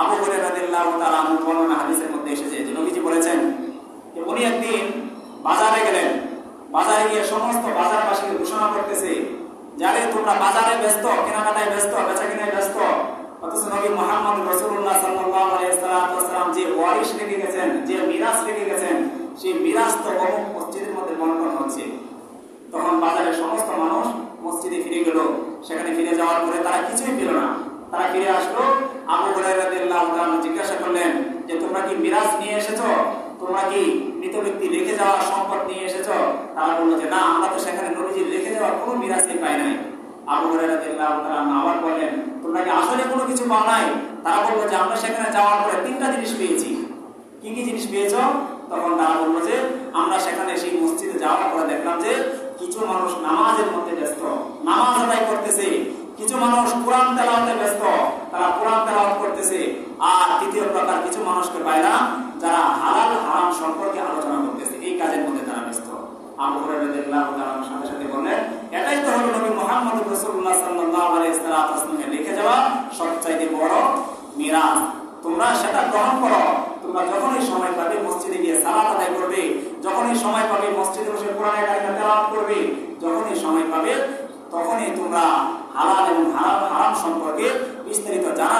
আবু হুরায়রা তাআলা আনহু বর্ণনা হাদিসের মধ্যে এসেছে, যে নবীজি বলেছেন যে উনি একদিন বাজারে গেলেন। বাজারে গিয়ে সমস্ত বাজারবাসীকে ঘোষণা করতেছে যারে তোমরা বাজারে ব্যস্ত, কেনাকাটায় ব্যস্ত বেচা ব্যস্ত। অথচ নবী মোহাম্মদ রসুল্লাহ সাল্লাল্লাহু আলাইহি সাল্লাম যে ওয়ারিশ রেখে গেছেন, যে মিরাজ রেখে গেছেন, সেই মিরাজ তো অমুক মসজিদের মধ্যে বন্টন হচ্ছে। তখন বাজারের সমস্ত মানুষ মসজিদে ফিরে গেল। সেখানে ফিরে যাওয়ার পরে তারা কিছুই পেল না। তারা ফিরে আসলো। আবু হুরায়রা জিজ্ঞাসা করলেন, যে তোমরা কি মিরাজ নিয়ে এসেছ? তোমরা কি মৃত ব্যক্তি রেখে যাওয়া সম্পদ নিয়ে এসেছ? তারা বলল যে, না, আমরা তো সেখানে নবীজি রেখে যাওয়ার কোনো মিরাজই পাই নাই। আবু হুরায়রা আবার বললেন, তোমরা কি আসলে কোনো কিছু পাও নাই? তারা বলল যে, আমরা সেখানে যাওয়ার পরে তিনটা জিনিস পেয়েছি। কি কি জিনিস পেয়েছ? তখন তারা বলল যে, আমরা সেখানে সেই মসজিদে যাওয়ার পরে দেখলাম যে কিছু মানুষ নামাজের মধ্যে ব্যস্ত। নামাজ আদায় করতেছে। কিছু মানুষ কোরআন তেলাওয়াতে ব্যস্ত, তারা কোরআন তেলাওয়াত করতেছে। আর তৃতীয় প্রকার কিছু মানুষকে পাইলাম যারা হালাল হারাম সম্পর্কে আলোচনা করতেছে। এই কাজের মধ্যে তারা ব্যস্ত। সাথে সাথে এটাই তো নবী লিখে যাওয়া সবচাইতে বড় মিরাজ। তোমরা সেটা গ্রহণ করো। তোমরা যখনই সময় পাবে মসজিদে গিয়ে সালাত আদায় করবে। যখনই সময় পাবে মসজিদে বসে কোরআনের করবে। যখনই সময় পাবে তখনই তোমরা হালাল এবং হারাম হারাম সম্পর্কে বিস্তারিত জানার